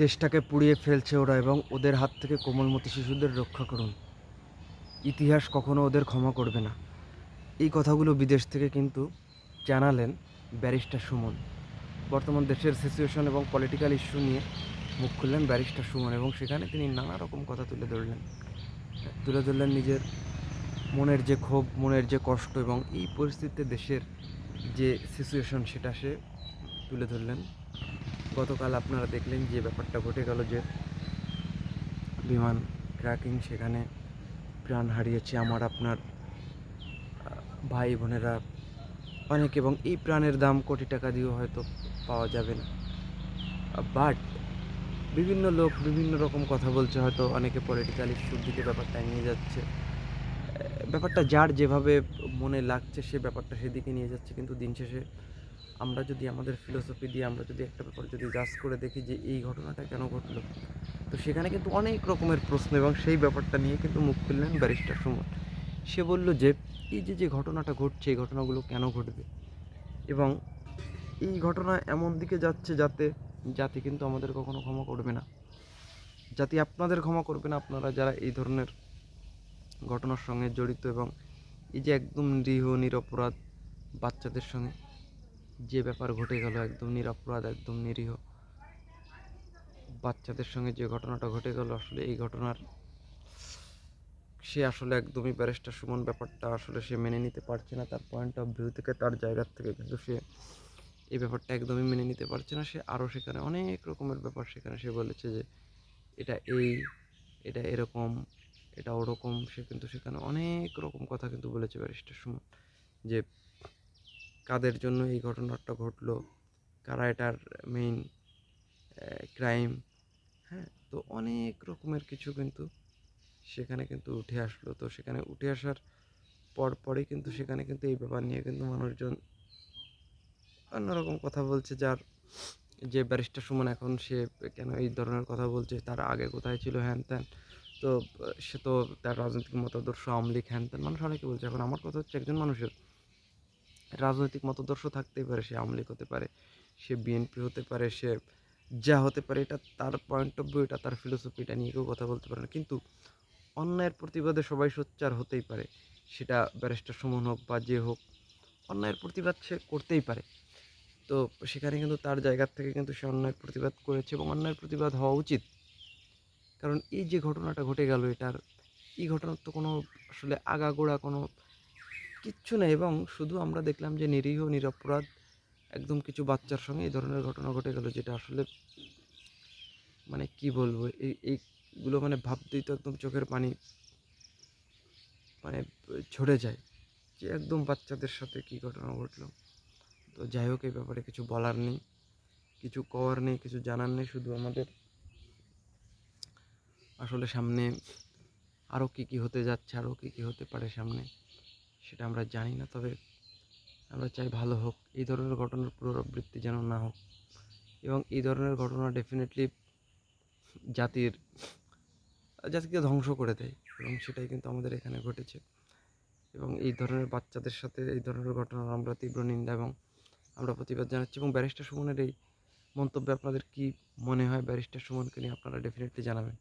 দেশটাকে পুড়িয়ে ফেলছে ওরা এবং ওদের হাত থেকে কোমলমতি শিশুদের রক্ষা করুন। ইতিহাস কখনো ওদের ক্ষমা করবে না। এই কথাগুলো বিদেশ থেকে কিন্তু জানালেন ব্যারিস্টার সুমন। বর্তমান দেশের সিচুয়েশন এবং পলিটিক্যাল ইস্যু নিয়ে মুখ খুললেন ব্যারিস্টার সুমন এবং সেখানে তিনি নানা রকম কথা তুলে ধরলেন। তুলে ধরলেন নিজের মনের যে ক্ষোভ, মনের যে কষ্ট এবং এই পরিস্থিতিতে দেশের যে সিচুয়েশন সেটা সে তুলে ধরলেন। গতকাল আপনারা দেখলেন যে ব্যাপারটা ঘটে গেল যে বিমান ক্র্যাকিং সেখানে প্রাণ হারিয়েছে আমার আপনার ভাই বোনেরা অনেক এবং এই প্রাণের দাম কোটি টাকা দিয়েও হয়তো পাওয়া যাবে না। বাট বিভিন্ন লোক বিভিন্ন রকম কথা বলছে, হয়তো অনেকে পলিটিক্যাল ইস্যুর দিকে ব্যাপারটা নিয়ে যাচ্ছে। ব্যাপারটা যার যেভাবে মনে লাগছে সে ব্যাপারটা সেদিকে নিয়ে যাচ্ছে, কিন্তু দিন শেষে আমরা যদি আমাদের ফিলোসফি দিয়ে আমরা যদি একটা ব্যাপার যদি জাজ করে দেখি যে এই ঘটনাটা কেন ঘটলো, তো সেখানে কিন্তু অনেক রকমের প্রশ্ন এবং সেই ব্যাপারটা নিয়ে কিন্তু মুখ খুললেন ব্যারিস্টার সুমন। সে বলল যে, এই যে যে ঘটনাটা ঘটছে, এই ঘটনাগুলো কেন ঘটবে? এবং এই ঘটনা এমন দিকে যাচ্ছে যাতে জাতি কিন্তু আমাদের কখনো ক্ষমা করবে না। জাতি আপনাদের ক্ষমা করবে না আপনারা যারা এই ধরনের ঘটনার সঙ্গে জড়িত এবং এই যে একদম নিরীহ, নিরপরাধ বাচ্চাদের সঙ্গে। যে ব্যাপার ঘটে গেল, একদম নিরপরাধ, একদম নিরীহ। বাচ্চাদের সঙ্গে যে ঘটনাটা ঘটে গেল, আসলে এই ঘটনার সে আসলে একদমই ব্যারিস্টার সুমন ব্যাপারটা আসলে সে মেনে নিতে পারছে না। তার পয়েন্ট অফ ভিউ থেকে, তার জায়গার থেকে কিন্তু সে এই ব্যাপারটা একদমই মেনে নিতে পারছে না। সে আরও সেখানে অনেক রকমের ব্যাপার সেখানে সে বলেছে যে, এটা এই, এটা এরকম, এটা ওরকম। সে কিন্তু সেখানে অনেক রকম কথা কিন্তু বলেছে ব্যারিস্টার সুমন। যে কাদের জন্য এই ঘটনাটা ঘটলো? কারা এটার মেইন ক্রাইম হ্যাঁ তো অনেক রকমের কিছু কিন্তু সেখানে কিন্তু উঠে আসলো। তো সেখানে উঠে আসার পর পরে কিন্তু সেখানে কিন্তু এই ব্যাপার নিয়ে কিন্তু মানুষজন অন্যরকম কথা বলছে, যার যে ব্যারিস্টার সুমন এখন সে কেন এই ধরনের কথা বলছে, তার আগে কোথায় ছিল হ্যান ত্যান তো সে তো তার রাজনৈতিক মতাদর্শ আওয়ামী লীগ হ্যান ত্যান মানুষ অনেকে বলছে। এখন আমার কথা হচ্ছে একজন মানুষের রাজনৈতিক মতাদর্শ থাকতেই পারে, সে আওয়ামী হতে পারে, সে বিএনপি হতে পারে, সে যা হতে পারে, এটা তার পয়েন্ট অফ ভিউ এটা তার ফিলোসফি এটা নিয়ে কেউ কথা বলতে পারে না। কিন্তু অন্যায়ের প্রতিবাদে সবাই সোচ্চার হতেই পারে, সেটা ব্যারিস্টার সুমন হোক বা যে হোক, অন্যায়ের প্রতিবাদ সে করতেই পারে। তো সেখানে কিন্তু তার জায়গার থেকে কিন্তু সে অন্যায়ের প্রতিবাদ করেছে এবং অন্যায়ের প্রতিবাদ হওয়া উচিত। কারণ এই যে ঘটনাটা ঘটে গেল, এটার, এই ঘটনার তো কোনো আসলে আগাগোড়া কোনো কিচ্ছু নেই এবং শুধু আমরা দেখলাম যে নিরীহ, নিরপরাধ একদম কিছু বাচ্চার সঙ্গে এই ধরনের ঘটনা ঘটে গেল, যেটা আসলে মানে কি বলব, এই, এইগুলো মানে ভাবতেই তো একদম চোখের পানি মানে ঝরে যায় যে একদম বাচ্চাদের সাথে কি ঘটনা ঘটলো। তো যাই হোক, এই ব্যাপারে কিছু বলার নেই, কিছু করার নেই, কিছু জানার নেই, শুধু আমাদের আসলে সামনে আরও কী কী হতে যাচ্ছে আরও কী কী হতে পারে সামনে। সেটা আমরা জানি না, তবে আমরা চাই ভালো হোক। এই ধরনের ঘটনার পুনরাবৃত্তি যেন না হোক। এবং এই ধরনের ঘটনা ডেফিনেটলি জাতির, জাতিকে ধ্বংস করে দেয় এবং সেটাই কিন্তু আমাদের এখানে ঘটেছে। এবং এই ধরনের বাচ্চাদের সাথে এই ধরনের ঘটনার আমরা তীব্র নিন্দা এবং আমরা প্রতিবাদ জানাচ্ছি। এবং ব্যারিস্টার সুমনের এই মন্তব্যে আপনাদের কি মনে হয়? ব্যারিস্টার সুমনকে নিয়ে আপনারা ডেফিনেটলি জানাবেন।